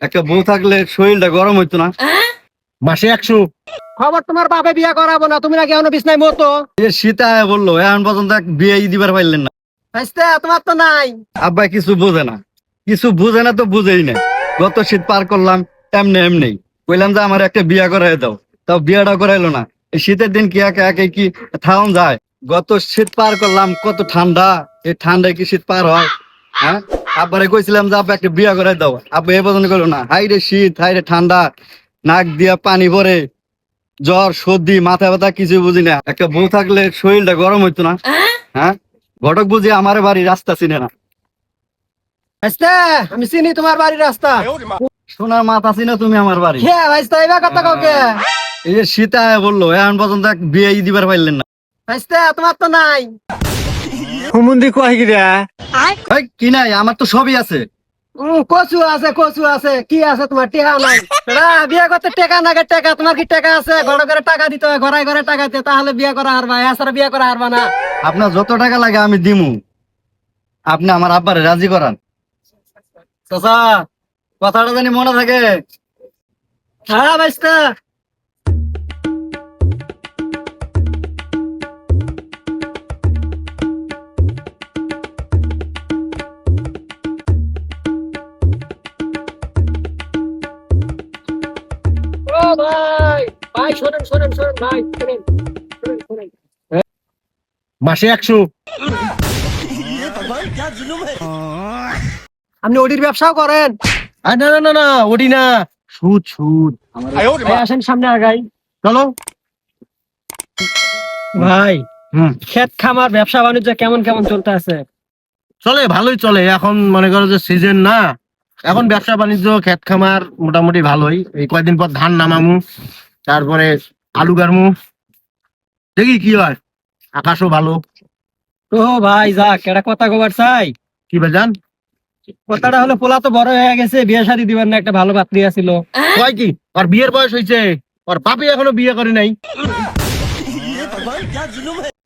একটা বউ থাকলে শরীরটা গরম হইতো না। মাসে একশো। খবর তোমার বাপে বিয়া করাবো না তুমি নাকি এখনও বিছনায় মতো এই সীতা বলল এখন পর্যন্ত এক বিয়ে দিবার পারলেন না। হাসতে তোমার তো নাই। আব্বাই কিছু বোঝে না। কিছু বুঝে না তো বুঝেই না। গত শীত পার করলাম এমনি এমনি। কইলাম যে আমার একটা বিয়া করাই দাও। তাও বিয়াটা করাইলো না। এই শীতের দিন কি একে একে কি থাউন যায়? গত শীত পার করলাম কত ঠান্ডা। এই ঠান্ডায় কি শীত পার হয়? হ্যাঁ? আব্বারে কইছিলাম যে আব্বা একটা বিয়া করাই দাও। আব্বা এ পর্যন্ত করল না। হাই রে শীত হাই রে ঠান্ডা। নাক দিয়া পানি ভরে জ্বর সর্দি মাথা ব্যথা কিছু বুঝি না। একটা বউ থাকলে শরীরটা গরম হইতো না। হ্যাঁ? ঘটক বুঝি আমার বাড়ি রাস্তা চিনে না। হাসতে আমি চিনি তোমার বাড়ির রাস্তা। সোনার মাথা চিনো তুমি আমার বাড়ি। হে হাসতে এবার কথা কাউকে? এই যে সীতা বলল এখন পর্যন্ত বিয়ে দিবার পারলেন না। হাসতে তোমার তো নাই। হুমুন্দি কয় গিরা এই, কি নাই? আমার তো সবই আছে। উম, কচু আছে কচু আছে। কি আছে তোমার? টেকা নাই। বিয়ে করতে টেকা নাগে টেকা? তোমার কি টেকা আছে? ঘরে ঘরে টাকা দিতে হয় ঘরে ঘরে টাকা দিতে তাহলে বিয়ে করা হারবা এছাড়া বিয়ে করা হারবা না। আপনার যত টাকা লাগে আমি দিমু। আপনি আমার আব্বারে রাজি করান। চাচা কথাটা জানি মনে থাকে। হ্যাঁ ভাইস্তা ভাই। ভাই শোনেন শোনেন শোনেন ভাই শোনেন। শোনেন, শোনেন। মাসে একশো। আপনি ওটির ব্যবসাও করেন? না না না না ওটি না। সুদ সুদ। আসেন সামনে আগাই। চলো। ভাই হুম। ক্ষেত খামার ব্যবসা বাণিজ্য কেমন কেমন চলতে আছে? চলে ভালোই চলে। এখন মনে করো যে সিজন না এখন ব্যবসা বাণিজ্য ক্ষেত খামার মোটামুটি ভালোই। এই কয়দিন পর ধান নামামু তারপরে আলু গারমু দেখি কি হয় আকাশও ভালো। ও ভাই যাক এটা কথা কবার চাই। কি বাজান কথাটা হলো পোলা তো বড় হয়ে গেছে বিয়ে শাদী দিবার না একটা ভালো পাত্রী ছিল কয় কি? ওর বিয়ের বয়স হয়েছে ওর বাপি এখনও বিয়ে করে নাই।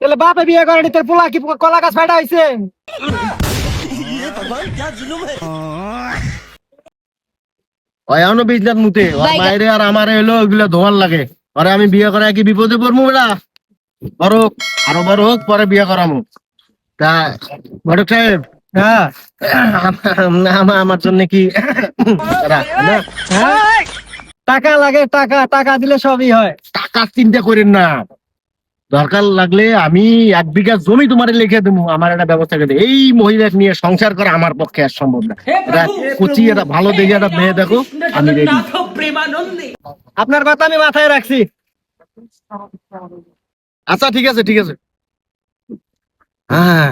তাহলে বাপে বিয়ে করেনি তোর পোলা কি কলা গাছ ফাটা হয়েছে ওই এখনও বিজনেস মুতে। ওর মায়েরে আর আমারে এলো ওগুলো ধোয়ার লাগে। পরে আমি বিয়ে করে কি বিপদে পড়ব বেড়া বড় হোক, আরও বড় হোক পরে বিয়ে করামু। তা ঘটক সাহেব হ্যাঁ আম- আম- আমার জন্য কি? হ্যাঁ? টাকা লাগে টাকা টাকা দিলে সবই হয়। টাকা চিন্তা করেন না। দরকার লাগলে আমি এক বিঘা জমি তোমার লিখে দেবো আমার একটা ব্যবস্থা করে এই মহিলা নিয়ে সংসার করা আমার পক্ষে আর সম্ভব না। কচি একটা ভালো দেখে একটা মেয়ে দেখো আমি রেডি আপনার কথা আমি মাথায় রাখছি। আচ্ছা ঠিক আছে ঠিক আছে। হ্যাঁ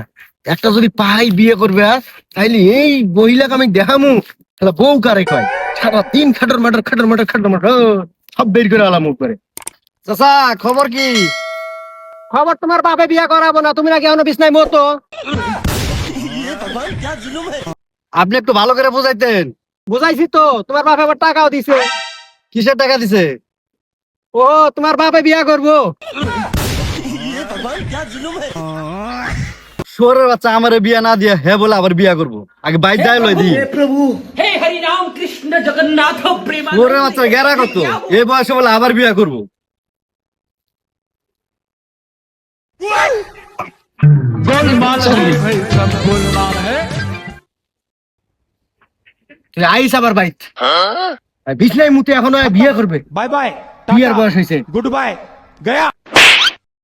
একটা যদি পাই বিয়ে করবে আর, তাইলে এই মহিলাকে আমি দেখামু। তাহলে বউ কারে কয়? সারা তিন খাটর মাটার খাটর মাটার খাটর মাটার সব বের করে আলাম করে চাচা খবর কি? খবর তোমার বাপে বিয়া করাবো না তুমি নাকি এখনও বিছনায় মতো আপনি একটু ভালো করে বুঝাইতেন। বুঝাইছি তো তোমার বাপে আবার টাকাও দিছে। কিসের টাকা দিছে? ও তোমার বাপে বিয়া করব। সোরের বাচ্চা আমারে বিয়া না দিয়ে হে বলে আবার বিয়া করব। আগে বাই যায় লই দি প্রভু। হে হরি রাম কৃষ্ণ জগন্নাথ প্রেম সোরের বাচ্চা গেরা কত? এ বয়সে বলে আবার বিয়া করব। তুই আইস আবার বাইত বিছনাই মুতে এখনো বিয়ে করবে बाय बाय বিয়ের বয়স হয়েছে गुड बाय गया